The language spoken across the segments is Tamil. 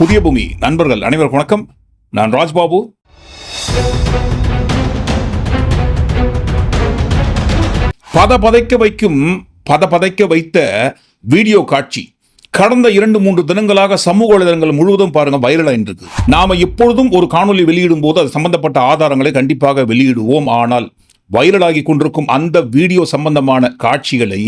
புதிய பூமி. நண்பர்கள் அனைவருக்கும் வணக்கம். நான் ராஜ்பாபு. பத பதைக்க வைக்கும் பத பதைக்க வைத்த வீடியோ காட்சி. கடந்த இரண்டு மூன்று தினங்களாக சமூக வலைதளங்கள் முழுவதும் பாருங்க வைரலாக இருக்கு நாம எப்பொழுதும் ஒரு காணொளி வெளியிடும் போது அது சம்பந்தப்பட்ட ஆதாரங்களை கண்டிப்பாக வெளியிடுவோம். ஆனால் வைரலாகி கொண்டிருக்கும் அந்த வீடியோ சம்பந்தமான காட்சிகளை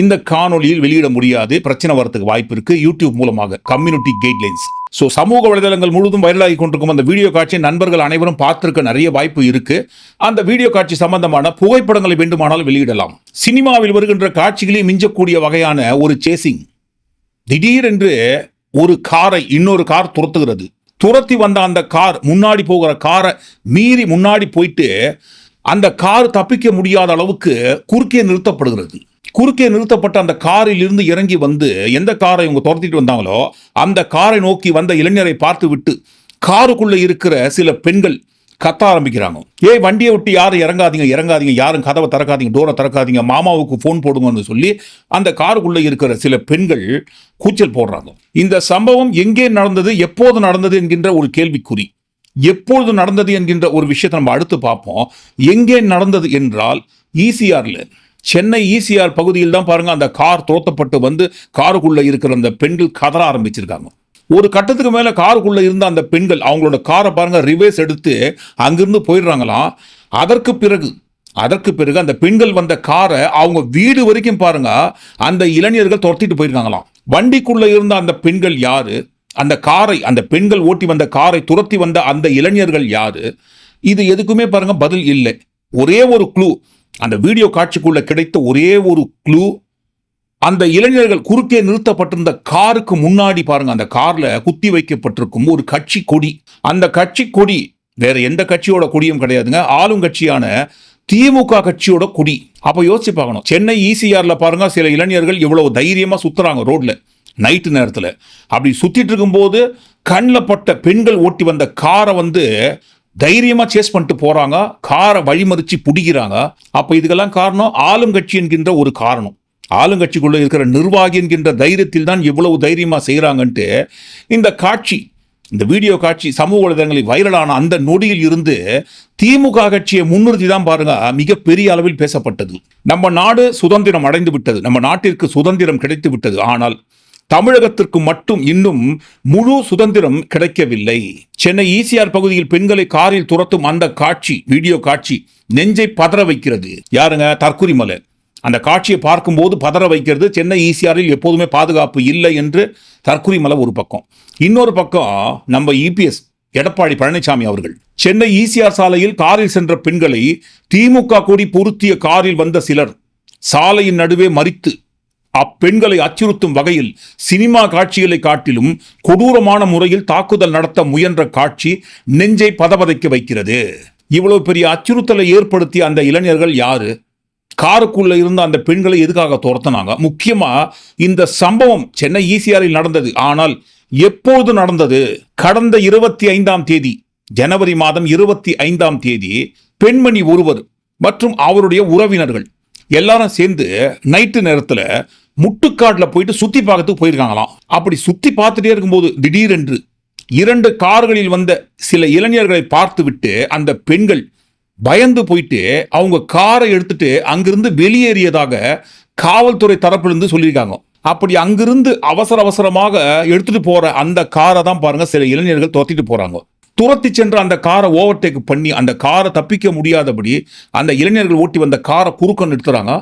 இந்த காணொளியில் வெளியிட முடியாது. பிரச்சனை வரத்துக்கு வாய்ப்பு இருக்கு. யூடியூப் மூலமாக கம்யூனிட்டி கைட்லைன்ஸ் ஸோ சமூக வலைதளங்கள் முழுவதும் வைரலாகி கொண்டிருக்கும் அந்த வீடியோ காட்சியை நண்பர்கள் அனைவரும் பார்த்துருக்க நிறைய வாய்ப்பு இருக்கு. அந்த வீடியோ காட்சி சம்பந்தமான புகைப்படங்களை வேண்டுமானால் வெளியிடலாம். சினிமாவில் வருகின்ற காட்சிகளை மிஞ்சக்கூடிய வகையான ஒரு சேசிங் திடீரென்று ஒரு காரை இன்னொரு கார் துரத்துகிறது. துரத்தி வந்த அந்த கார் முன்னாடி போகிற காரை மீறி முன்னாடி போயிட்டு அந்த கார் தப்பிக்க முடியாத அளவுக்கு குறுக்கே நிறுத்தப்படுகிறது. குறுக்கே நிறுத்தப்பட்ட அந்த காரில் இருந்து இறங்கி வந்து எந்த காரை இவங்க துரத்திட்டு வந்தாங்களோ அந்த காரை நோக்கி வந்த இளைஞரை பார்த்து விட்டு காருக்குள்ளே இருக்கிற சில பெண்கள் கத்த ஆரம்பிக்கிறாங்க. ஏய் வண்டியை விட்டு யாரும் இறங்காதீங்க இறங்காதீங்க. யாரும் கதவை திறக்காதீங்க டோரை திறக்காதீங்க. மாமாவுக்கு ஃபோன் போடுங்கன்னு சொல்லி அந்த காருக்குள்ளே இருக்கிற சில பெண்கள் கூச்சல் போடுறாங்க. இந்த சம்பவம் எங்கே நடந்தது எப்போது நடந்தது என்கின்ற ஒரு கேள்விக்குறி. எப்பொழுது நடந்தது என்கின்ற ஒரு விஷயத்தை நம்ம அடுத்து பார்ப்போம். எங்கே நடந்தது என்றால் ஈசிஆரில் சென்னை ஈசிஆர் பகுதியில் தான் பாருங்க அந்த கார் துரத்தப்பட்டு வந்து காருக்குள்ளே இருக்கிற அந்த பெண்கள் கதற ஆரம்பிச்சிருக்காங்க. ஒரு கட்டத்துக்கு மேலே காருக்குள்ளே இருந்த அந்த பெண்கள் அவங்களோட காரை பாருங்க ரிவேஸ் எடுத்து அங்கிருந்து போயிடுறாங்களாம். அதற்கு பிறகு அதற்கு பிறகு அந்த பெண்கள் வந்த காரை அவங்க வீடு வரைக்கும் பாருங்க அந்த இளைஞர்கள் துரத்திட்டு போயிருக்காங்களாம். வண்டிக்குள்ளே இருந்த அந்த பெண்கள் யாரு? அந்த காரை அந்த பெண்கள் ஓட்டி வந்த காரை துரத்தி வந்த அந்த இளைஞர்கள் யாரு? இது எதுக்குமே பாருங்க பதில் இல்லை. ஒரே ஒரு க்ளூ அந்த வீடியோ காட்சிக்குள்ள கிடைத்த ஒரே ஒரு க்ளூ அந்த இளைஞர்கள் குறுக்கே நிறுத்தப்பட்டிருந்த காருக்கு முன்னாடி பாருங்க அந்த கார்ல குத்தி வைக்கப்பட்டிருக்கும் ஒரு கட்சி கொடி. அந்த கட்சி கொடி வேற எந்த கட்சியோட கொடியும் கிடையாதுங்க ஆளும் கட்சியான திமுக கட்சியோட கொடி. அப்போ யோசிச்சு பார்க்கணும். சென்னை ஈசிஆர்ல பாருங்க சில இளைஞர்கள் இவ்வளவு தைரியமா சுத்துறாங்க ரோட்ல. நைட்டு நேரத்தில். அப்படி சுற்றிட்டு இருக்கும்போது கண்ணில் பட்ட பெண்கள் ஓட்டி வந்த காரை வந்து தைரியமாக சேஸ் பண்ணிட்டு போகிறாங்க காரை வழிமறிச்சு பிடிக்கிறாங்க. அப்போ இதுக்கெல்லாம் காரணம் ஆளுங்கட்சி என்கின்ற ஒரு காரணம். ஆளுங்கட்சிக்குள்ளே இருக்கிற நிர்வாகி என்கின்ற தைரியத்தில் தான் இவ்வளவு தைரியமாக செய்கிறாங்கன்ட்டு இந்த காட்சி இந்த வீடியோ காட்சி சமூக வலைதளங்களில் வைரலான அந்த நொடியில் இருந்து திமுக கட்சியை முன்னிறுத்தி தான் பாருங்க மிகப்பெரிய அளவில் பேசப்பட்டது. நம்ம நாடு சுதந்திரம் அடைந்து விட்டது நம்ம நாட்டிற்கு சுதந்திரம் கிடைத்து விட்டது ஆனால் தமிழகத்திற்கு மட்டும் இன்னும் முழு சுதந்திரம் கிடைக்கவில்லை. சென்னை ஈசிஆர் பகுதியில் பெண்களை காரில் துரத்தும் அந்த காட்சி வீடியோ காட்சி நெஞ்சை பதற வைக்கிறது. யாருங்க? தற்குறி மலை. அந்த காட்சியை பார்க்கும்போது பதற வைக்கிறது சென்னை ஈசிஆரில் எப்போதுமே பாதுகாப்பு இல்லை என்று தற்குறி மலை ஒரு பக்கம். இன்னொரு பக்கம் நம்ம இபிஎஸ் எடப்பாடி பழனிசாமி அவர்கள். சென்னை ஈசிஆர் சாலையில் காரில் சென்ற பெண்களை திமுக கூடி பொருத்திய காரில் வந்த சிலர் சாலையின் நடுவே மறித்து அப்பெண்களை அச்சுறுத்தும் வகையில் சினிமா காட்சிகளை காட்டிலும் கொடூரமான முறையில் தாக்குதல் நடத்த முயன்ற காட்சி நெஞ்சை பதபதைக்க வைக்கிறது. இவ்வளவு பெரிய அச்சுறுத்தலை ஏற்படுத்திய அந்த இளைஞர்கள் யாரு? காருக்குள்ள இருந்த அந்த பெண்களை எதுக்காக துரத்தினாங்க? முக்கியமா இந்த சம்பவம் சென்னை ஈசிஆரில் நடந்தது. ஆனால் எப்போது நடந்தது? கடந்த இருபத்தி ஐந்தாம் தேதி ஜனவரி மாதம் இருபத்தி ஐந்தாம் தேதி பெண்மணி ஒருவர் மற்றும் அவருடைய உறவினர்கள் எல்லாரும் சேர்ந்து நைட்டு நேரத்தில் முட்டுக்காட்டில் போயிட்டு சுற்றி பார்க்கறதுக்கு போயிருக்காங்களாம். அப்படி சுற்றி பார்த்துட்டே இருக்கும்போது திடீரென்று இரண்டு கார்களில் வந்த சில இளைஞர்களை பார்த்துவிட்டு அந்த பெண்கள் பயந்து போயிட்டு அவங்க காரை எடுத்துட்டு அங்கிருந்து வெளியேறியதாக காவல்துறை தரப்பிலிருந்து சொல்லியிருக்காங்க. அப்படி அங்கிருந்து அவசர அவசரமாக எடுத்துட்டு போற அந்த காரை தான் பாருங்க சில இளைஞர்கள் துரத்திட்டு போறாங்க. துரத்தி சென்ற அந்த காரை ஓவர்டேக் பண்ணி அந்த காரை தப்பிக்க முடியாதபடி அந்த இளைஞர்கள் ஓட்டி வந்த காரை குறுக்க நிறுத்துறாங்க.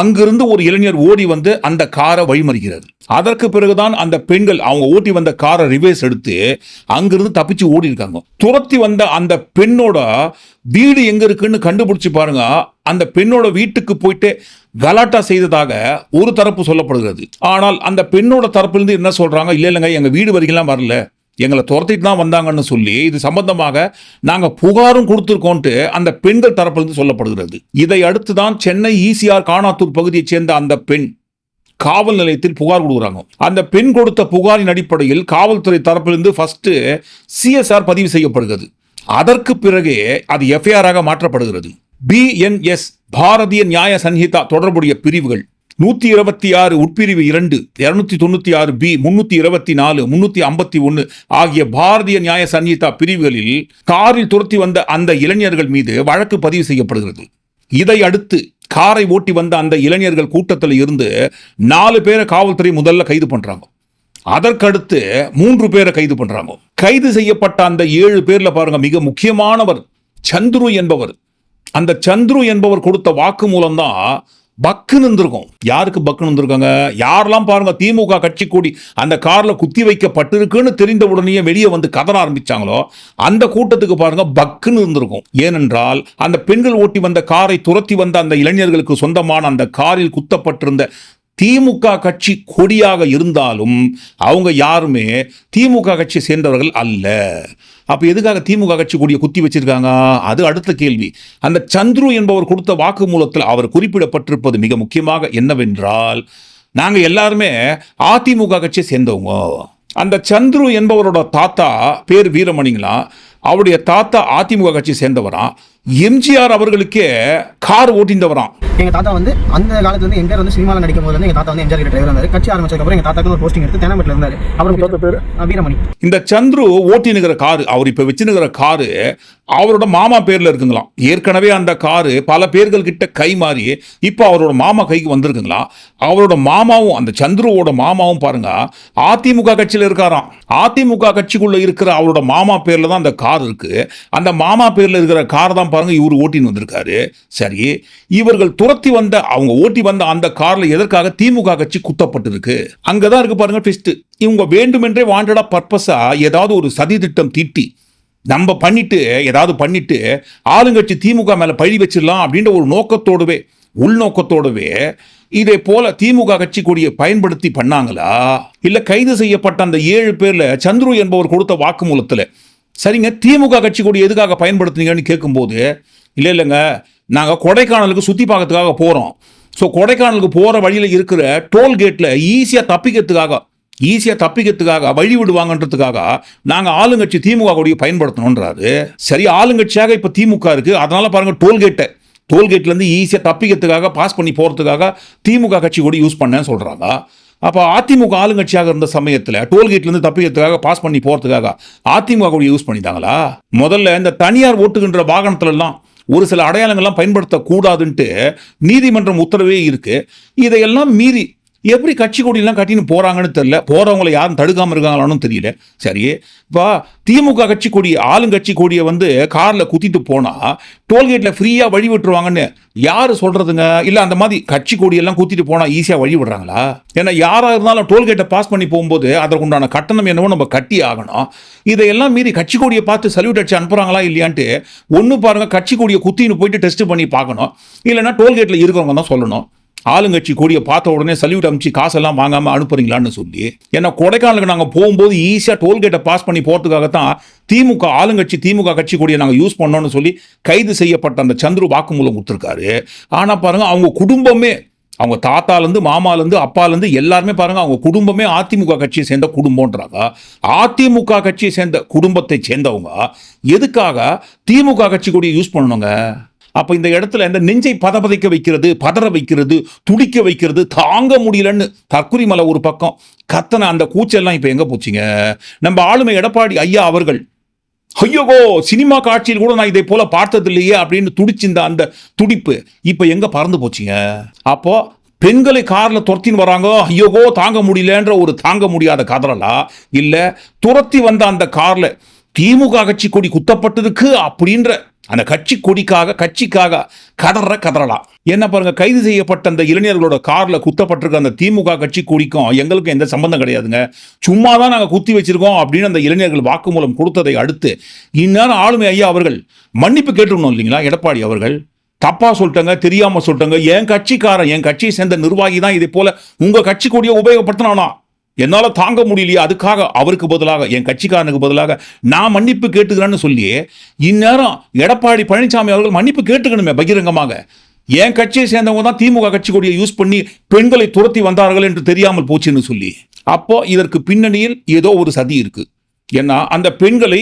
அங்கிருந்து ஒரு இளைஞர் ஓடி வந்து அந்த காரை வழிமறிக்கிறது அதற்கு பிறகுதான் அந்த பெண்கள் அவங்க ஓட்டி வந்த காரை ரிவேஸ் எடுத்து அங்கிருந்து தப்பிச்சு ஓடி இருக்காங்க. துரத்தி வந்த அந்த பெண்ணோட வீடு எங்க இருக்குன்னு கண்டுபிடிச்சு பாருங்க. அந்த பெண்ணோட வீட்டுக்கு போயிட்டு கலாட்டா செய்ததாக ஒரு தரப்பு சொல்லப்படுகிறது. ஆனால் அந்த பெண்ணோட தரப்பிலிருந்து என்ன சொல்றாங்க? இல்லை இல்லைங்க எங்க வீடு வரைக்கும்லாம் வரல. எங்களை துரத்திட்டு தான் வந்தாங்கன்னு சொல்லி இது சம்பந்தமாக நாங்கள் புகாரும் கொடுத்துருக்கோன்ட்டு அந்த பெண்கள் தரப்பிலிருந்து சொல்லப்படுகிறது. இதை அடுத்து தான் சென்னை ஈசிஆர் காணாத்தூர் பகுதியைச் சேர்ந்த அந்த பெண் காவல் நிலையத்தில் புகார் கொடுக்குறாங்க. அந்த பெண் கொடுத்த புகாரின் அடிப்படையில் காவல்துறை தரப்பிலிருந்து ஃபஸ்ட்டு சிஎஸ்ஆர் பதிவு செய்யப்படுகிறது. அதற்கு பிறகே அது எஃப்ஐஆராக மாற்றப்படுகிறது. பிஎன்எஸ் பாரதிய நியாய சன்ஹிதா தொடர்புடைய பிரிவுகள். நூற்றி இருபத்தி ஆறு உட்பிரிவு இரண்டு இருநூத்தி தொண்ணூற்றி ஆறு பி முன்னூற்றி இருபத்தி நாலு முன்னூற்றி ஐம்பத்தி ஒன்று ஆகிய பாரதிய நியாய சன்ஹிதா பிரிவுகளில் காரில் துரத்தி வந்த அந்த இளைஞர்கள் மீது வழக்கு பதிவு செய்யப்படுகிறது. இதை அடுத்து காரை ஓட்டி வந்த அந்த இளைஞர்கள் கூட்டத்தில் இருந்து நாலு பேரை காவல்துறை முதல்ல கைது பண்ணுறாங்க அதற்கடுத்து மூன்று பேரை கைது பண்ணுறாங்க கைது செய்யப்பட்ட அந்த ஏழு பேரில் பாருங்கள் மிக முக்கியமானவர் சந்துரு என்பவர். அந்த சந்துரு என்பவர் கொடுத்த வாக்கு மூலம் தான் பக்குன்னு இருந்திருக்கும். யாருக்கு பக்குன்னு இருந்திருக்காங்க? யாரெல்லாம் பாருங்க திமுக கட்சி கூடி அந்த காரில் குத்தி வைக்கப்பட்டிருக்குன்னு தெரிந்த உடனே வெளியே வந்து கதற ஆரம்பிச்சாங்களோ அந்த கூட்டத்துக்கு பாருங்க பக்குன்னு இருந்திருக்கும். ஏனென்றால் அந்த பெண்கள் ஓட்டி வந்த காரை துரத்தி வந்த அந்த இளைஞர்களுக்கு சொந்தமான அந்த காரில் குத்தப்பட்டிருந்த திமுக கட்சி கொடியாக இருந்தாலும் அவங்க யாருமே திமுக கட்சியை சேர்ந்தவர்கள் அல்ல. அப்ப எதுக்காக திமுக கட்சி கூடிய குத்தி வச்சிருக்காங்க? அது அடுத்த கேள்வி. அந்த சந்துரு என்பவர் கொடுத்த வாக்குமூலத்தில் அவர் குறிப்பிடப்பட்டிருப்பது மிக முக்கியமாக என்னவென்றால் நாங்க எல்லாருமே அதிமுக கட்சியை சேர்ந்தவங்க. அந்த சந்துரு என்பவரோட தாத்தா பேர் வீரமணிங்களா? அவருடைய தாத்தா அதிமுக கட்சி சேர்ந்தவராம் எம்ஜிஆர் அவர்களுக்கே கார் ஓட்டிந்தவராம் எங்க தாத்தா வந்து அந்த காலத்துல வந்து எம்ஜிஆர் வந்து சினிமாவில் நடிக்கும் போது வந்து எங்க தாத்தா வந்து எம்ஜிஆர் கிட்ட டிரைவர் இருந்தாரு. கட்சி ஆரம்பிச்சதுக்கு அப்புறம் எங்க தாத்தாக்கு ஒரு போஸ்டிங் எடுத்து தேனாம்பேட்டில் இருந்தாரு. தாத்தா பேர்? வீரமணி. இந்த சந்துரு ஓட்டினுக்கிற காரு அவர் இப்ப வச்சுனுக்கிற காரு அவரோட மாமா பேர்ல இருக்குங்களாம் ஏற்கனவே அந்த காரு பல பேர்கள் கிட்ட கை மாறி இப்போ அவரோட மாமா கைக்கு வந்திருக்குங்களா? அவரோட மாமாவும் அந்த சந்துருவோட மாமாவும் பாருங்க அதிமுக கட்சியில் இருக்காராம். அதிமுக கட்சிக்குள்ள இருக்கிற அவரோட மாமா பேர்ல தான் அந்த கார் இருக்குது அந்த மாமா பேரில் இருக்கிற கார் தான் பாருங்கள் இவர் ஓட்டின்னு வந்திருக்காரு. சரி இவர்கள் துரத்தி வந்த அவங்க ஓட்டி வந்த அந்த காரில் எதற்காக திமுக கட்சி குத்தப்பட்டிருக்கு? அங்கே தான் இருக்குது பாருங்கள் ட்விஸ்ட் இவங்க வேண்டுமென்றே வாண்டடா பர்பஸாக ஏதாவது ஒரு சதி திட்டம் தீட்டி நம்ம பண்ணிட்டு ஏதாவது பண்ணிட்டு ஆளுங்கட்சி திமுக மேலே பழி வச்சிடலாம் அப்படின்ற ஒரு நோக்கத்தோடவே உள்நோக்கத்தோடவே இதே போல திமுக கட்சி கொடியை பயன்படுத்தி பண்ணாங்களா? இல்லை கைது செய்யப்பட்ட அந்த ஏழு பேரில் சந்துரு என்பவர் கொடுத்த வாக்குமூலத்தில் சரிங்க திமுக கட்சி கொடி எதுக்காக பயன்படுத்துனீங்கன்னு கேட்கும்போது இல்லை இல்லைங்க நாங்கள் கொடைக்கானலுக்கு சுற்றி பார்க்கறதுக்காக போகிறோம் ஸோ கொடைக்கானலுக்கு போகிற வழியில் இருக்கிற டோல்கேட்டில் ஈஸியாக தப்பிக்கிறதுக்காக ஈஸியாக தப்பிக்கிறதுக்காக வழி விடுவாங்கன்றதுக்காக நாங்கள் ஆளுங்கட்சி திமுக கொடியை பயன்படுத்தணுன்றாரு சரி ஆளுங்கட்சியாக இப்போ திமுக இருக்குது அதனால் பாருங்கள் டோல்கேட்டை டோல்கேட்லேருந்து ஈஸியாக தப்பிக்கிறதுக்காக பாஸ் பண்ணி போகிறதுக்காக திமுக கட்சி கூட யூஸ் பண்ணேன்னு சொல்கிறாங்க அப்போ அதிமுக ஆளுங்கட்சியாக இருந்த சமயத்தில் டோல்கேட்லேருந்து தப்பிக்கிறதுக்காக பாஸ் பண்ணி போகிறதுக்காக அதிமுக கூட யூஸ் பண்ணிட்டாங்களா? முதல்ல இந்த தனியார் ஓட்டுகின்ற வாகனத்துலலாம் ஒரு சில அடையாளங்கள்லாம் பயன்படுத்தக்கூடாதுன்ட்டு நீதிமன்றம் உத்தரவே இருக்குது இதையெல்லாம் மீறி எப்படி கட்சி கொடியெல்லாம் கட்டின்னு போகிறாங்கன்னு தெரியல. போகிறவங்கள யாரும் தடுக்காமல் இருக்காங்களான்னு தெரியல. சரி இப்போ திமுக கட்சி கொடி ஆளுங்கட்சி கொடியை வந்து காரில் குத்திட்டு போனால் டோல்கேட்டில் ஃப்ரீயாக வழி விட்டுருவாங்கன்னு யார் சொல்கிறதுங்க இல்லை அந்த மாதிரி கட்சி கொடியெல்லாம் குத்திட்டு போனால் ஈஸியாக வழி விடுறாங்களா? ஏன்னா யாராக இருந்தாலும் டோல்கேட்டை பாஸ் பண்ணி போகும்போது அதற்குண்டான கட்டணம் என்னவோ நம்ம கட்டி ஆகணும். இதையெல்லாம் மீறி கட்சி கொடியை பார்த்து சல்யூட் அடிச்சு அனுப்புகிறாங்களா இல்லையான்ட்டு ஒன்று பாருங்க கட்சி கொடியை குத்தின்னு போயிட்டு டெஸ்ட் பண்ணி பார்க்கணும். இல்லைன்னா டோல்கேட்டில் இருக்கிறவங்க தான் சொல்லணும். ஆளுங்கட்சி கொடியை பார்த்த உடனே சல்யூட் அமிச்சு காசெல்லாம் வாங்காமல் அனுப்புறீங்களான்னு சொல்லி ஏன்னா கொடைக்கானலுக்கு நாங்கள் போகும்போது ஈஸியாக டோல்கேட்டை பாஸ் பண்ணி போகிறதுக்காகத்தான் திமுக ஆளுங்கட்சி திமுக கட்சி கொடியை நாங்கள் யூஸ் பண்ணோம்னு சொல்லி கைது செய்யப்பட்ட அந்த சந்துரு வாக்குமூலம் கொடுத்துருக்காரு. ஆனால் பாருங்கள் அவங்க குடும்பமே அவங்க தாத்தாலேருந்து மாமாலேருந்து அப்பாலேருந்து எல்லாருமே பாருங்கள் அவங்க குடும்பமே அதிமுக கட்சியை சேர்ந்த குடும்பன்றாங்க அதிமுக கட்சியை சேர்ந்த குடும்பத்தை சேர்ந்தவங்க எதுக்காக திமுக கட்சி கொடியை யூஸ் பண்ணணுங்க? அப்போ இந்த இடத்துல இந்த நெஞ்சை பதபதைக்க வைக்கிறது பதற வைக்கிறது துடிக்க வைக்கிறது தாங்க முடியலன்னு தற்குறி மலை ஒரு பக்கம். கத்தனை அந்த கூச்செல்லாம் இப்போ எங்கே போச்சுங்க? நம்ம ஆளுமை எடப்பாடி ஐயா அவர்கள் ஐயோகோ சினிமா காட்சியில் கூட நான் இதை போல பார்த்தது இல்லையே அப்படின்னு துடிச்சிருந்த அந்த துடிப்பு இப்போ எங்கே பறந்து போச்சுங்க? அப்போ பெண்களை காரில் துரத்தின்னு வராங்க ஐயோகோ தாங்க முடியலன்ற ஒரு தாங்க முடியாத கதறலா இல்லை துரத்தி வந்த அந்த காரில் திமுக கட்சி கொடி குத்தப்பட்டதுக்கு அப்படின்ற அந்த கட்சி கொடிக்காக கட்சிக்காக கதற கதறலாம். என்ன பாருங்க கைது செய்யப்பட்ட அந்த இளைஞர்களோட கார்ல குத்தப்பட்டிருக்க அந்த திமுக கட்சி கொடிக்கும் எங்களுக்கும் எந்த சம்பந்தம் கிடையாதுங்க. சும்மா தான் நாங்கள் குத்தி வச்சிருக்கோம் அப்படின்னு அந்த இளைஞர்கள் வாக்குமூலம் கொடுத்ததை அடுத்து இந்நேரம் ஆளுமை ஐயா அவர்கள் மன்னிப்பு கேட்டுக்கணும் இல்லைங்களா எடப்பாடி அவர்கள்? தப்பா சொல்லிட்டாங்க தெரியாம சொல்லிட்டாங்க. என் கட்சிக்காரன் என் கட்சியை சேர்ந்த நிர்வாகி தான் இதே போல உங்க கட்சி கொடியை உபயோகப்படுத்தினானா? என்னால் தாங்க முடியலையே அதுக்காக அவருக்கு பதிலாக என் கட்சிக்காரனுக்கு பதிலாக நான் மன்னிப்பு கேட்டுக்கிறேன்னு சொல்லி இந்நேரம் எடப்பாடி பழனிசாமி அவர்கள் மன்னிப்பு கேட்டுக்கணுமே பகிரங்கமாக. என் கட்சியை சேர்ந்தவங்க தான் திமுக கட்சி கொடியை யூஸ் பண்ணி பெண்களை துரத்தி வந்தார்கள் என்று தெரியாமல் போச்சுன்னு சொல்லி. அப்போ இதற்கு பின்னணியில் ஏதோ ஒரு சதி இருக்கு. ஏன்னா அந்த பெண்களை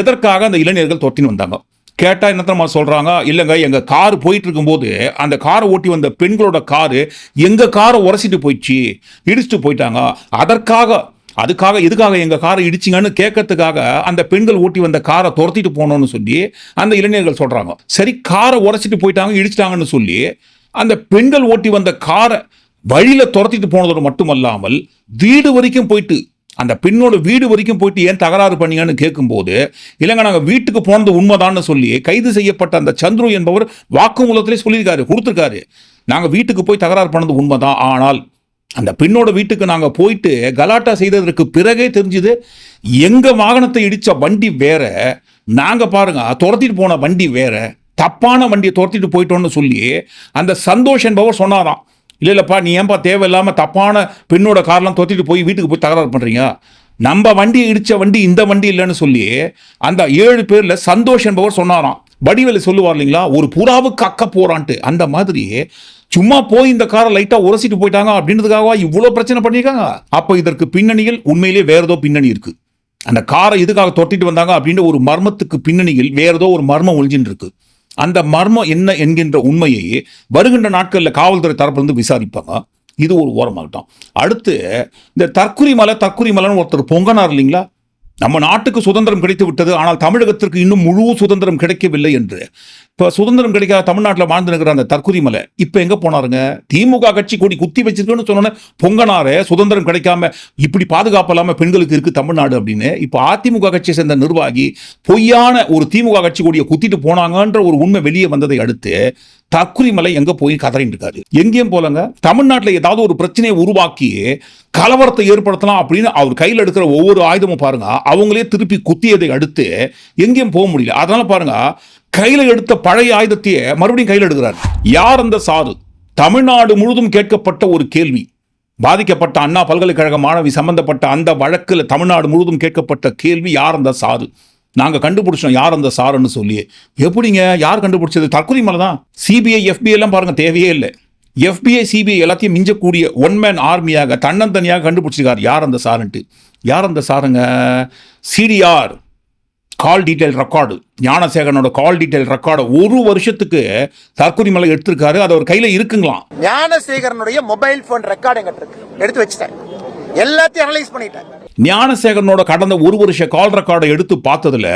எதற்காக அந்த இளைஞர்கள் துரத்தின்னு வந்தாங்க? கேட்டால் என்ன சொல்கிறாங்க இல்லைங்க எங்கள் கார் போயிட்டு இருக்கும்போது அந்த காரை ஓட்டி வந்த பெண்களோட காரு எங்கள் காரை உரசிட்டு போயிடுச்சு இடிச்சுட்டு போயிட்டாங்க. அதற்காக அதுக்காக எதுக்காக எங்கள் காரை இடிச்சிங்கன்னு கேட்கறதுக்காக அந்த பெண்கள் ஓட்டி வந்த காரை துரத்திட்டு போனோன்னு சொல்லி அந்த இளைஞர்கள் சொல்கிறாங்க சரி காரை உரசிட்டு போயிட்டாங்க இடிச்சிட்டாங்கன்னு சொல்லி அந்த பெண்கள் ஓட்டி வந்த காரை வழியில் துரத்திட்டு போனதோடு மட்டுமல்லாமல் வீடு வரைக்கும் போயிட்டு அந்த பெண்ணோட வீடு வரைக்கும் போயிட்டு ஏன் தகராறு பண்ணீங்கன்னு கேட்கும்போது இல்லைங்க நாங்கள் வீட்டுக்கு போனது உண்மைதான்னு சொல்லி கைது செய்யப்பட்ட அந்த சந்துரு என்பவர் வாக்குமூலத்திலே சொல்லியிருக்காரு கொடுத்துருக்காரு. நாங்கள் வீட்டுக்கு போய் தகராறு பண்ணது உண்மைதான் ஆனால் அந்த பெண்ணோட வீட்டுக்கு நாங்கள் போயிட்டு கலாட்டா செய்ததற்கு பிறகே தெரிஞ்சுது எங்கள் வாகனத்தை இடித்த வண்டி வேற நாங்கள் பாருங்க துரத்திட்டு போன வண்டி வேற தப்பான வண்டியை துரத்திட்டு போயிட்டோம்னு சொல்லி அந்த சந்தோஷ் என்பவர் சொன்னாராம். இல்லை இல்லைப்பா நீ ஏன்பா தேவையில்லாமல் தப்பான பெண்ணோட கார்லாம் தொத்திட்டு போய் வீட்டுக்கு போய் தகராறு பண்ணுறீங்க நம்ம வண்டி இடித்த வண்டி இந்த வண்டி இல்லைன்னு சொல்லி அந்த ஏழு பேரில் சந்தோஷ் என்பவர் சொன்னாராம். வடிவேலு சொல்லுவார் இல்லைங்களா? ஒரு புறாவுக்கு அக்க போறான்ட்டு. அந்த மாதிரி சும்மா போய் இந்த காரை லைட்டாக உரசிட்டு போயிட்டாங்க அப்படின்றதுக்காகவா இவ்வளோ பிரச்சனை பண்ணியிருக்காங்க? அப்போ இதற்கு பின்னணியில் உண்மையிலே வேற ஏதோ பின்னணி இருக்குது அந்த காரை எதுக்காக தொட்டிட்டு வந்தாங்க அப்படின்ற ஒரு மர்மத்துக்கு பின்னணியில் வேற ஏதோ ஒரு மர்மம் ஒழிஞ்சின்னு இருக்குது அந்த மர்மம் என்ன என்கின்ற உண்மையை வருகின்ற நாட்களில் காவல்துறை தரப்பிலிருந்து விசாரிப்பாங்க. இது ஒரு ஓரமாகட்டும். அடுத்து இந்த தற்குறி மலை தற்குறி மலைன்னு ஒருத்தர் பொங்கனார் இல்லைங்களா? நம்ம நாட்டுக்கு சுதந்திரம் கிடைத்து விட்டது ஆனால் தமிழகத்திற்கு இன்னும் முழு சுதந்திரம் கிடைக்கவில்லை என்று. இப்போ சுதந்திரம் கிடைக்காத தமிழ்நாட்டில் வாழ்ந்து இருக்கிற அந்த தற்குறி மலை இப்போ எங்கே போனாருங்க? திமுக கட்சி கொடி குத்தி வச்சிருக்குன்னு சொன்னோன்னே பொங்கனாரே சுதந்திரம் கிடைக்காம இப்படி பாதுகாப்பு இல்லாமல் பெண்களுக்கு இருக்குது தமிழ்நாடு அப்படின்னு இப்போ அதிமுக கட்சியை சேர்ந்த நிர்வாகி பொய்யான ஒரு திமுக கட்சி கொடியை குத்திட்டு போனாங்கன்ற ஒரு உண்மை வெளியே வந்ததை அடுத்து தக்குரி மலை எங்கே போய் கதறின்னு இருக்காரு? எங்கேயும் போலங்க. தமிழ்நாட்டில் ஏதாவது ஒரு பிரச்சனையை உருவாக்கி கலவரத்தை ஏற்படுத்தலாம் அப்படின்னு அவர் கையில் எடுக்கிற ஒவ்வொரு ஆயுதமும் பாருங்க அவங்களே திருப்பி குத்தியதை அடுத்து எங்கேயும் போக முடியல. அதனால பாருங்க கையில் எடுத்த பழைய ஆயுதத்தையே மறுபடியும் கையில் எடுக்கிறார். யார் அந்த சாது? தமிழ்நாடு முழுதும் கேட்கப்பட்ட ஒரு கேள்வி. பாதிக்கப்பட்ட அண்ணா பல்கலைக்கழக மாணவி சம்பந்தப்பட்ட அந்த வழக்கில் தமிழ்நாடு முழுதும் கேட்கப்பட்ட கேள்வி யார் அந்த சாது? நாங்கள் கண்டுபிடிச்சோம் யார் அந்த சாருன்னு சொல்லி எப்படிங்க? யார் கண்டுபிடிச்சது? தற்கொலை மேலே தான். சிபிஐ எஃபிஐ எல்லாம் பாருங்க தேவையே இல்லை. எஃபிஐ சிபிஐ எல்லாத்தையும் மிஞ்சக்கூடிய ஒன் மேன் ஆர்மியாக தன்னந்தனியாக கண்டுபிடிச்சிருக்கார். யார் அந்த சாருன்ட்டு. யார் அந்த சாருங்க? சிடிஆர் கால் டீடைல் ரெக்கார்டு ஞானசேகரனோட கால் டீடைல் ரெக்கார்டை ஒரு வருஷத்துக்கு தற்கொலை எடுத்திருக்காரு. அது அவர் கையில் இருக்குங்களாம். ஞானசேகரனுடைய மொபைல் போன் ரெக்கார்டு எங்கிட்ட இருக்கு. எடுத்து வச்சுட்டேன் எல்லாத்தையும் அனலைஸ் பண்ணிட்டேன் ஞானசேகரனோட கடந்த ஒரு வருஷ கால் ரெக்கார்டை எடுத்து பார்த்ததுல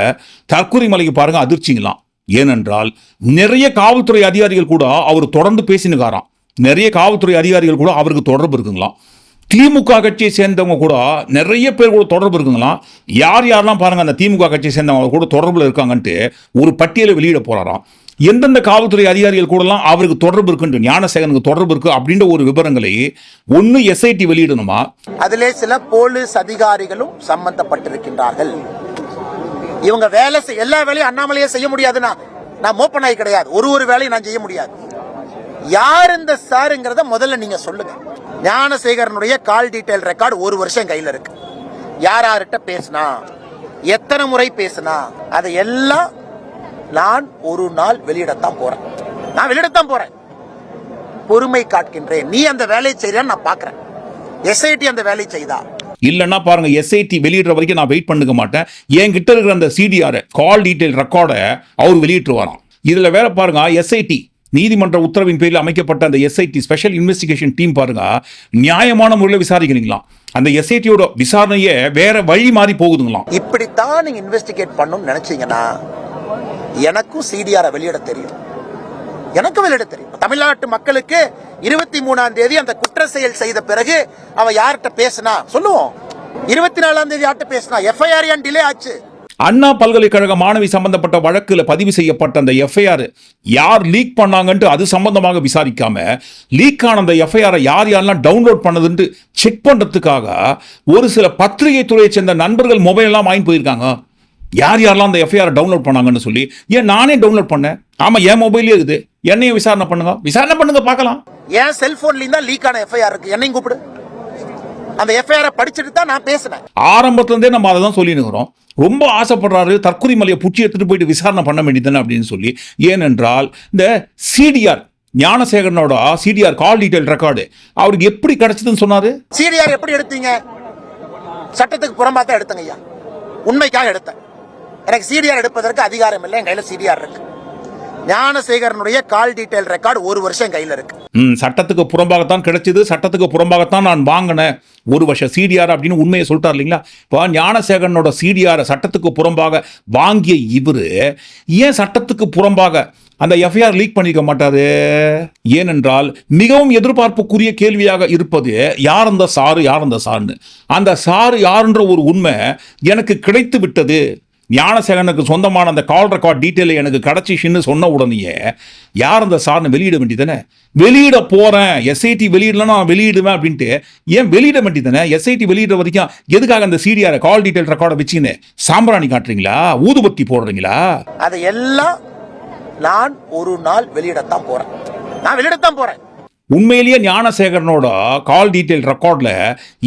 தற்கொலை மலைக்கு பாருங்க அதிர்ச்சிங்களாம். ஏனென்றால் நிறைய காவல்துறை அதிகாரிகள் கூட அவர் தொடர்ந்து பேசினுக்காராம் நிறைய காவல்துறை அதிகாரிகள் கூட அவருக்கு தொடர்பு இருக்குங்களாம். திமுக கட்சியை சேர்ந்தவங்க கூட நிறைய பேர் கூட தொடர்பு இருக்குங்களாம் யார் யாரெல்லாம் பாருங்க அந்த திமுக கட்சியை சேர்ந்தவங்க கூட தொடர்பில் இருக்காங்கன்ட்டு ஒரு பட்டியலை வெளியிட போகிறாராம் எந்தெந்த காவல்துறை அதிகாரிகள் கூடலாம் அவருக்கு தொடர்பு இருக்குன்ட்டு ஞானசேகனுக்கு தொடர்பு இருக்கு அப்படின்ற ஒரு விவரங்களை ஒன்று எஸ்ஐடி வெளியிடணுமா? அதிலே சில போலீஸ் அதிகாரிகளும் சம்பந்தப்பட்டிருக்கின்றார்கள். இவங்க வேலை செய்- எல்லா வேலையும் அண்ணாமலையே செய்ய முடியாதுன்னா நான் மோப்பனாய் கிடையாது. ஒரு ஒரு வேலையும் நான் செய்ய முடியாது. யார் இந்த சாருங்கிறத முதல்ல நீங்க சொல்லுங்க. ஞானசேகரனுடைய கால் டீட்டெயில் ரெக்கார்டு ஒரு வருஷம் கையில் இருக்கு. யார் யார்கிட்ட பேசினா? எத்தனை முறை பேசினா? அதை எல்லாம் நான் ஒரு நாள் வெளியிடத்தான் போறேன். நான் வெளியிடத்தான் போறேன். பொறுமை காட்கின்றேன் நீ அந்த வேலையை செய்யறான்னு நான் பாக்குறேன். எஸ்ஐடி அந்த வேலையை செய்தா? இல்லைன்னா பாருங்க எஸ்ஐடி வெளியிடுற வரைக்கும் நான் வெயிட் பண்ணுக்க மாட்டேன். என்கிட்ட இருக்கிற அந்த சிடிஆர் கால் டீட்டெயில் ரெக்கார்டை அவர் வெளியிட்டு வரான் இதுல வேற பாருங்க எஸ்ஐடி நீதிமன்ற உத்தரவின் பேரில் அமைக்கப்பட்ட அந்த எஸ்ஐடி ஸ்பெஷல் இன்வெஸ்டிகேஷன் டீம் பாருங்க நியாயமான முறையில் விசாரிக்கிறீங்களா அந்த எஸ்ஐடியோட விசாரணையே வேற வழி மாறி போகுதுங்களாம். இப்படித்தான் நீங்க இன்வெஸ்டிகேட் பண்ணணும்னு நினைச்சீங்கன்னா எனக்கும் சிடிஆர் வெளியிட தெரியும். எனக்கும் வெளியிட தெரியும். தமிழ்நாட்டு மக்களுக்கு இருபத்தி மூணாம் தேதி அந்த குற்ற செயல் செய்த பிறகு அவன் யார்கிட்ட பேசினா சொல்லுவோம். இருபத்தி நாலாம் தேதி யார்கிட்ட பேசினா? எஃப்ஐஆர் ஏன் டிலே ஆச்சு. அண்ணா பல்கலைக்கழக மாணவி சம்பந்தப்பட்ட வழக்குல பதிவு செய்யப்பட்ட அந்த எஃப்ஐஆர் யார் லீக் பண்ணாங்கன்ட்டு அது சம்பந்தமாக விசாரிக்காம லீக் ஆன அந்த எஃப்ஐஆரை யார் யாரெல்லாம் டவுன்லோட் பண்ணதுன்ட்டு செக் பண்றதுக்காக ஒரு சில பத்திரிகை துறையை சேர்ந்த நண்பர்கள் மொபைல் எல்லாம் வாங்கி போயிருக்காங்க. யார் யாரெல்லாம் அந்த எஃப்ஐஆர் டவுன்லோட் பண்ணாங்கன்னு சொல்லி ஏன் நானே டவுன்லோட் பண்ணேன்? ஆமா என் மொபைலே இருக்குது. என்னையும் விசாரணை பண்ணுங்க. விசாரணை பண்ணுங்க பார்க்கலாம். என் செல்போன்லயும் தான் லீக் ஆன எஃப்ஐஆர் இருக்கு. என்னையும் கூப்பிடு. அந்த எஃப்ஐஆர் படிச்சுட்டு தான் நான் பேசினேன். ஆரம்பத்துல இருந்தே நம்ம அதை தான் சொல்லினுக்கிறோம் ரொம்ப ஆசைப்படுறாரு தற்கொலை மலையை புச்சி எடுத்துகிட்டு போயிட்டு விசாரணை பண்ண வேண்டியதுன்னு அப்படின்னு சொல்லி. ஏனென்றால் இந்த சிடிஆர் ஞானசேகரனோட சிடிஆர் கால் டீடைல் ரெக்கார்டு அவருக்கு எப்படி கிடைச்சதுன்னு சொன்னாரு? சிடிஆர் எப்படி எடுத்தீங்க? சட்டத்துக்கு புறம்பா தான் எடுத்தங்க ஐயா. உண்மைக்காக எடுத்தேன். எனக்கு சிடிஆர் எடுப்பதற்கு அதிகாரம் இல்லை என் கையில் சிடிஆர் இருக்கு. ஞானசேகரனுடைய கால் டீடைல் ரெக்கார்டு ஒரு வருஷம் கையில் இருக்கு. ம், சட்டத்துக்கு புறம்பாகத்தான் கிடைச்சது சட்டத்துக்கு புறம்பாகத்தான் நான் வாங்கினேன். ஒரு வருஷம் சிடிஆர் அப்படின்னு உண்மையை சொல்லிட்டார் இல்லைங்களா? இப்போ ஞானசேகரனோட சிடிஆரை சட்டத்துக்கு புறம்பாக வாங்கிய இவர் ஏன் சட்டத்துக்கு புறம்பாக அந்த எஃப்ஐஆர் லீக் பண்ணிக்க மாட்டாரு? ஏனென்றால் மிகவும் எதிர்பார்ப்புக்குரிய கேள்வியாக இருப்பது யார் அந்த சாரு யார் அந்த சாருன்னு? அந்த சாரு யாருன்ற ஒரு உண்மை எனக்கு கிடைத்து விட்டது. ஞானசேகரனுக்கு சொந்தமான அந்த கால் ரெக்கார்ட் டீட்டெயில் எனக்கு கிடைச்சிச்சுன்னு சொன்ன உடனேயே யார் அந்த சார்னு வெளியிட வேண்டியதானே வெளியிட போறேன். எஸ்ஐடி வெளியிடலாம் நான் வெளியிடுவேன் அப்படின்ட்டு. ஏன் வெளியிட வேண்டியதானே எஸ்ஐடி வெளியிடுற வரைக்கும் எதுக்காக அந்த சிடிஆர் கால் டீட்டெயில் ரெக்கார்டை வச்சுன்னு சாம்பிராணி காட்டுறீங்களா? ஊதுபத்தி போடுறீங்களா? அதை எல்லாம் நான் ஒரு நாள் வெளியிடத்தான் போறேன். நான் வெளியிடத்தான் போறேன். உண்மையிலேயே ஞானசேகரனோட கால் டீட்டெயில் ரெக்கார்டில்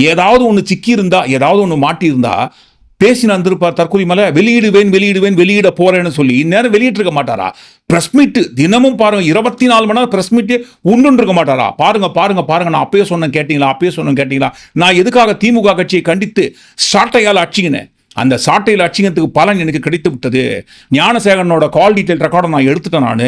ஏதாவது ஒன்று சிக்கி இருந்தா ஏதாவது ஒன்று மாட்டியிருந்தா பேசி வந்திருப்பார் தற்கொலை மலை வெளியிடுவேன் வெளியிடுவேன் வெளியிட போறேன்னு சொல்லி இந்நேரம் வெளியிட்டிருக்க மாட்டாரா? பிரஸ் மீட் தினமும் பாருங்க இருபத்தி நாலு மணி நேரம் பிரஸ் மீட்டு உண்டு இருக்க மாட்டாரா? பாருங்க பாருங்க பாருங்க நான் அப்பயே சொன்னேன் கேட்டீங்களா அப்பயே சொன்னேன் கேட்டீங்களா? நான் எதுக்காக திமுக கட்சியை கண்டித்து சாட்டையால் அச்சிங்கினேன் அந்த சாட்டையில் அச்சிங்கத்துக்கு பலன் எனக்கு கிடைத்து விட்டது ஞானசேகரனோட கால் டீட்டெயில் ரெக்கார்டை நான் எடுத்துட்டேன் நான்.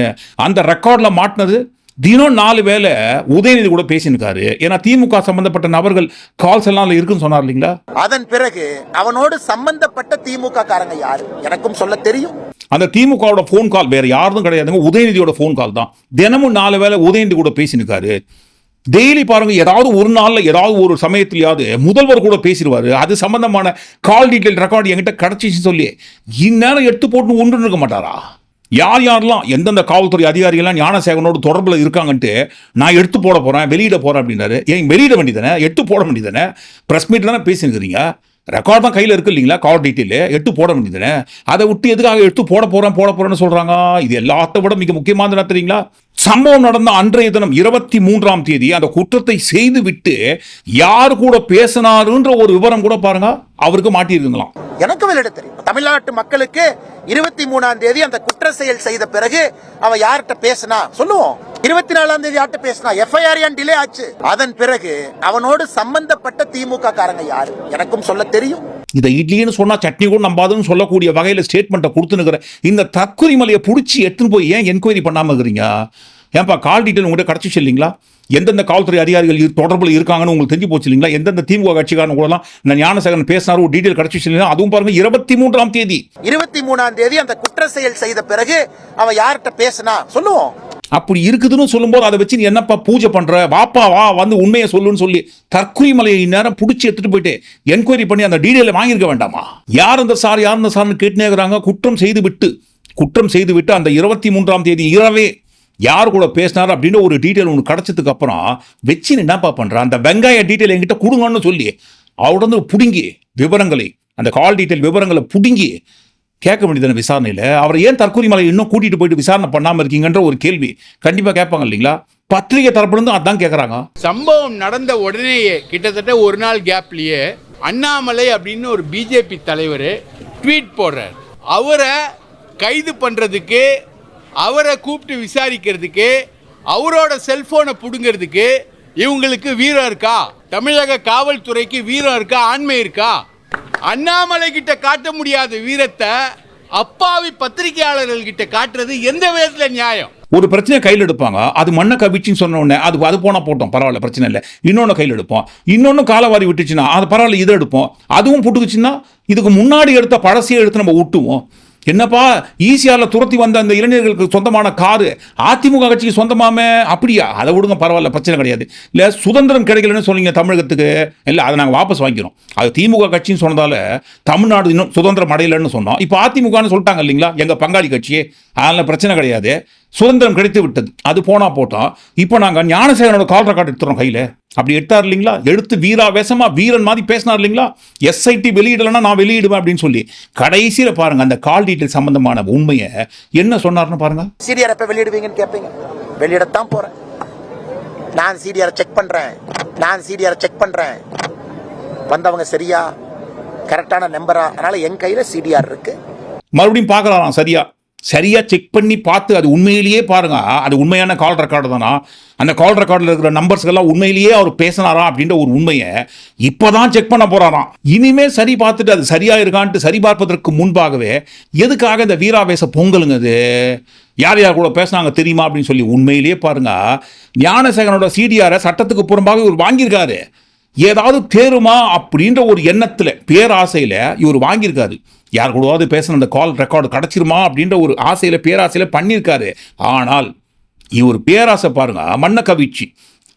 அந்த ரெக்கார்டில் மாட்டினது தினம் நாலு வேளை உதயநிதி கூட பேசியிருக்காரு. ஏன்னா திமுக சம்பந்தப்பட்ட நபர்கள் கால்ஸ் எல்லாம் இருக்குன்னு சொன்னார் இல்லைங்களா? அதன் பிறகு அவனோடு சம்பந்தப்பட்ட திமுக காரங்க யாரு? எனக்கும் சொல்ல தெரியும். அந்த திமுகவோட ஃபோன் கால் வேற யாரும் கிடையாதுங்க. உதயநிதியோட ஃபோன் கால் தான். தினமும் நாலு வேளை உதயநிதி கூட பேசியிருக்காரு. டெய்லி பாருங்க ஏதாவது ஒரு நாள்ல ஏதாவது ஒரு சமயத்திலேயாவது முதல்வர் கூட பேசிடுவாரு அது சம்பந்தமான கால் டீட்டெயில் ரெக்கார்டு என்கிட்ட கிடைச்சிச்சு சொல்லி இந்நேரம் எடுத்து போட்டு ஒன்று இருக்க மாட்டாரா? யார் யாரெல்லாம் எந்தெந்த காவல்துறை அதிகாரிகள்லாம் ஞானசேகரனோடு தொடர்பில் இருக்காங்கன்ட்டு நான் எடுத்து போட போகிறேன் வெளியிட போகிறேன் அப்படின்னாரு. ஏன் வெளியிட வேண்டியதானே எடுத்து போட வேண்டியதானே ப்ரெஸ் மீட் தானே பேசியிருக்கிறீங்க ரெக்கார்ட் தான் கையில் இருக்கு இல்லைங்களா? கால் டீட்டெயில் எடுத்து போட வேண்டியதானே அதை விட்டு எதுக்காக எடுத்து போட போகிறேன் போட போகிறேன்னு சொல்கிறாங்க இது எல்லாத்த விட மிக முக்கியமானது தெரியுங்களா? சம்பவம் நடந்த அன்றைய தினம் இருபத்தி மூன்றாம் தேதி அந்த குற்றத்தை செய்து விட்டு யார் கூட பேசினாருன்ற ஒரு விவரம் கூட பாருங்க அவருக்கு மாட்டியிருக்குங்களாம். எனக்கு வெளியிட தெரியும். தமிழ்நாட்டு மக்களுக்கு இருபத்தி மூணாம் தேதி அந்த குற்ற செயல் செய்த பிறகு அவன் யார்கிட்ட பேசினா? சொல்லுவோம். இருபத்தி நாலாம் தேதி யார்கிட்ட பேசினா? எஃப்ஐஆர் ஏன் டிலே ஆச்சு? அதன் பிறகு அவனோடு சம்பந்தப்பட்ட திமுக காரங்க யாரு? எனக்கும் சொல்ல தெரியும். இதை இட்லின்னு சொன்னா சட்னி கூட நம்பாதுன்னு சொல்லக்கூடிய வகையில் ஸ்டேட்மெண்ட்டை கொடுத்துனுக்கிற இந்த தற்கொலை மலையை பிடிச்சி எடுத்துன்னு போய் ஏன் என்கொயரி பண்ணாம இருக்கிறீங்க? ஏன்பா கால் டீட்டெயில் உங்கள்கிட்ட கிடச்சிச்சு இல்லைங்களா? எந்தெந்த காவல்துறை அதிகாரிகள் தொடர்புல இருக்காங்கன்னு உங்களுக்கு தெரிஞ்சு போச்சு இல்லைங்களா? எந்தெந்த திமுக கட்சிக்காரன் கூடலாம் இந்த ஞானசேகரன் பேசினாரு ஒரு டீட்டெயில் கிடச்சிச்சு இல்லைங்களா அதுவும் பாருங்க இருபத்தி மூன்றாம் தேதி. இருபத்தி மூணாம் தேதி அந்த குற்ற செயல் செய்த பிறகு அவன் யார்கிட்ட பேசினா? சொல்லுவோம். அப்படி இருக்குதுன்னு சொல்லும்போது அதை வச்சு நீ என்னப்பா பூஜை பண்ற? வாப்பா வா வந்து உண்மையை சொல்லுன்னு சொல்லி தற்கொலை மலையை இந்நேரம் பிடிச்சி எடுத்துட்டு போயிட்டு என்கொயரி பண்ணி அந்த டீடைல வாங்கியிருக்க வேண்டாமா? யார் அந்த சார் யார் அந்த சார்னு கேட்டுனே குற்றம் செய்து விட்டு குற்றம் செய்து விட்டு அந்த இருபத்தி மூன்றாம் தேதி இரவே யார் கூட பேசினார் அப்படின்னு ஒரு டீட்டெயில் ஒன்று கிடச்சதுக்கு அப்புறம் வச்சு என்னப்பா பண்ணுறான் அந்த வெங்காய டீட்டெயில் என்கிட்ட கொடுங்கன்னு சொல்லி அவடந்து பிடுங்கி விவரங்களை அந்த கால் டீட்டெயில் விவரங்களை பிடுங்கி கேட்க வேண்டியதான விசாரணையில் அவரை ஏன் தற்கொலை மலை இன்னும் கூட்டிட்டு போயிட்டு விசாரணை பண்ணாமல் இருக்கீங்கன்ற ஒரு கேள்வி கண்டிப்பாக கேட்பாங்க இல்லைங்களா? பத்திரிகை தரப்புலேருந்து அதான் கேட்குறாங்க சம்பவம் நடந்த உடனேயே கிட்டத்தட்ட ஒரு நாள் கேப்லேயே அண்ணாமலை அப்படின்னு ஒரு பிஜேபி தலைவர் ட்வீட் போடுறார். அவரை கைது பண்ணுறதுக்கு அவரை கூப்பிட்டு விசாரிக்கிறதுக்கு அவரோட செல்போனை பிடுங்கிறதுக்கு இவங்களுக்கு வீரம் இருக்கா? தமிழக காவல்துறைக்கு வீரம் இருக்கா? ஆண்மை இருக்கா? அண்ணாமலை கிட்ட காட்ட முடியாத வீரத்தை அப்பாவி பத்திரிகையாளர்கள் கிட்ட காட்டுறது எந்த விதத்துல நியாயம்? ஒரு பிரச்சனையை கையில் எடுப்பாங்க. அது மண்ணை கவிச்சின்னு சொன்ன உடனே அது அது போனால் போட்டோம் பரவாயில்ல பிரச்சனை இல்லை. இன்னொன்று கையில் எடுப்போம். இன்னொன்று காலவாரி விட்டுச்சுன்னா அது பரவாயில்ல இதை எடுப்போம். அதுவும் புட்டுக்குச்சுன்னா இதுக்கு முன்னாடி எடுத்த பழசையை எடுத்து நம்ம விட்டுவோம் என்னப்பா ஈசிஆரில் துரத்தி வந்த அந்த இளைஞர்களுக்கு சொந்தமான காரு? அதிமுக கட்சிக்கு சொந்தமாமே? அப்படியா? அதை விடுங்க பரவாயில்ல பிரச்சனை கிடையாது. இல்லை சுதந்திரம் கிடைக்கலன்னு சொன்னீங்க தமிழகத்துக்கு. இல்லை அதை நாங்கள் வாபஸ் வாங்கிக்கிறோம். அது திமுக கட்சின்னு சொன்னதால தமிழ்நாடு இன்னும் சுதந்திரம் அடையலைன்னு சொன்னோம். இப்போ அதிமுகன்னு சொல்லிட்டாங்க இல்லைங்களா எங்கள் பங்காளி கட்சி அதனால் பிரச்சனை கிடையாது. சுதந்திரம் கிடைத்து விட்டது. அது போனா போட்டோம் இப்போ நாங்கள் ஞானசேகரனோட கால் ரெக்கார்டு எடுத்துறோம் கையில். அப்படி எடுத்தார் இல்லைங்களா? எடுத்து வீரா வேசமா வீரன் மாதிரி பேசினார் இல்லைங்களா? எஸ்ஐடி வெளியிடலைன்னா நான் வெளியிடுவேன் அப்படின்னு சொல்லி. கடைசியில் பாருங்க அந்த கால் டீட்டெயில் சம்பந்தமான உண்மையை என்ன சொன்னார்னு பாருங்க. சிடிஆர் எப்ப வெளியிடுவீங்கன்னு கேட்பீங்க வெளியிடத்தான் போறேன். நான் சிடிஆர் செக் பண்றேன். நான் சிடிஆர் செக் பண்றேன். வந்தவங்க சரியா கரெக்டான நம்பரா அதனால என் கையில சிடிஆர் இருக்கு. மறுபடியும் பார்க்கறாராம் சரியா? சரியாக செக் பண்ணி பார்த்து அது உண்மையிலேயே பாருங்க. அது உண்மையான கால் ரெக்கார்டு தானா? அந்த கால் ரெக்கார்டில் இருக்கிற நம்பர்ஸ்க்கெல்லாம் உண்மையிலேயே அவர் பேசினாரா அப்படின்ற ஒரு உண்மையை இப்போ தான் செக் பண்ண போகிறாராம் இனிமே சரி பார்த்துட்டு அது சரியாக இருக்கான்ட்டு சரி பார்ப்பதற்கு முன்பாகவே எதுக்காக இந்த வீராவேச பொங்கலுங்க அது யார் யார் கூட பேசுனாங்க தெரியுமா அப்படின்னு சொல்லி உண்மையிலேயே பாருங்க. ஞானசேகரனோட சிடிஆரை சட்டத்துக்கு புறம்பாக இவர் வாங்கியிருக்காரு. ஏதாவது தேருமா அப்படின்ற ஒரு எண்ணத்தில் பேராசையில் இவர் வாங்கியிருக்காரு. யார் கூடவாவது பேசின அந்த கால் ரெக்கார்டு கிடச்சிருமா அப்படின்ற ஒரு ஆசையில் பேராசையில் பண்ணியிருக்காரு. ஆனால் இவர் பேராசை பாருங்க மண்ணை கவிச்சு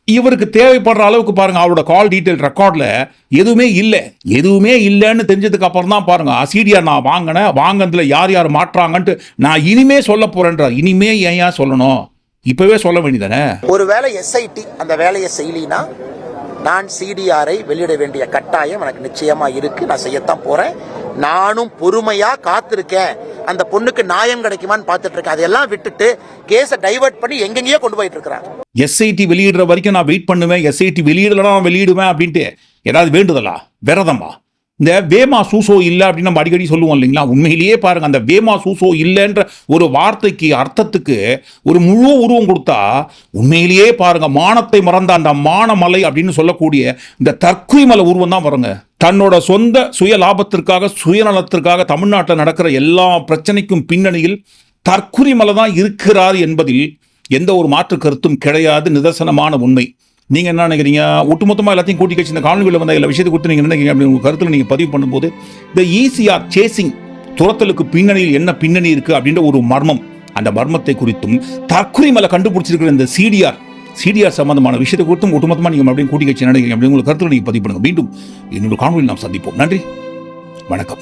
இவருக்கு தேவைப்படுற அளவுக்கு பாருங்கள் அவரோட கால் டீட்டெயில் ரெக்கார்டில் எதுவுமே இல்லை. எதுவுமே இல்லைன்னு தெரிஞ்சதுக்கு அப்புறம் தான் பாருங்கள் சிடிஆர் நான் வாங்கினேன் வாங்கினதுல யார் யார் மாற்றாங்கன்ட்டு நான் இனிமே சொல்ல போகிறேன்றா இனிமே ஏன் ஏன் சொல்லணும்? இப்போவே சொல்ல வேண்டியதானே ஒருவேளை எஸ்ஐடி அந்த வேலையை செய்யலினா நான் சிடிஆரை வெளியிட வேண்டிய கட்டாயம் எனக்கு நிச்சயமா இருக்கு. நான் செய்யத்தான் போறேன். நானும் பொறுமையா காத்திருக்கேன். அந்த பொண்ணுக்கு நியாயம் கிடைக்குமான்னு பார்த்துட்டு இருக்கேன். அதெல்லாம் விட்டுட்டு கேஸை டைவர்ட் பண்ணி எங்கெங்கேயோ கொண்டு போயிட்டு இருக்கிறாங்க எஸ்ஐடி வெளியிடுற வரைக்கும் நான் வெயிட் பண்ணுவேன். எஸ்ஐடி வெளியிடலாம் வெளியிடுவேன் அப்படின்ட்டு. ஏதாவது வேண்டுதலா? விரதமா? இந்த வேமா சூசோ இல்லை அப்படின்னு நம்ம அடிக்கடி சொல்லுவோம் இல்லைங்களா? உண்மையிலேயே பாருங்கள் அந்த வேமா சூசோ இல்லைன்ற ஒரு வார்த்தைக்கு அர்த்தத்துக்கு ஒரு முழு உருவம் கொடுத்தா உண்மையிலேயே பாருங்க மானத்தை மறந்த அந்த மானமலை அப்படின்னு சொல்லக்கூடிய இந்த தற்கொலை மலை உருவம் தான் வருங்க. தன்னோட சொந்த சுய லாபத்திற்காக சுயநலத்திற்காக தமிழ்நாட்டில் நடக்கிற எல்லா பிரச்சனைக்கும் பின்னணியில் தற்குறி மலை தான் இருக்கிறார் என்பதில் எந்த ஒரு மாற்று கருத்தும் கிடையாது. நிதர்சனமான உண்மை. நீங்கள் என்ன நினைக்கிறீங்க? ஒட்டுமொத்தமாக எல்லாத்தையும் கூட்டி கட்சி இந்த காணொலிகளில் வந்த எல்லா விஷயத்தை கொடுத்து நீங்கள் நினைக்கிறீங்க அப்படின்னு உங்கள் கருத்தில் நீங்கள் பதிவு பண்ணும்போது இந்த ஈசிஆர் சேசிங் துரத்தலுக்கு பின்னணியில் என்ன பின்னணி இருக்குது அப்படின்ற ஒரு மர்மம். அந்த மர்மத்தை குறித்தும் தற்கொலை மலை கண்டுபிடிச்சிருக்கிற இந்த சிடிஆர் சிடிஆர் சம்பந்தமான விஷயத்தை குறித்தும் ஒட்டுமொத்தமாக நீங்கள் அப்படியே கூட்டி கட்சி நினைக்கிறீங்க அப்படின்னு உங்கள் கருத்தில் நீங்கள் பதிவு பண்ணுங்கள் மீண்டும் என்னோட காணொலியில் நாம் சந்திப்போம். நன்றி. வணக்கம்.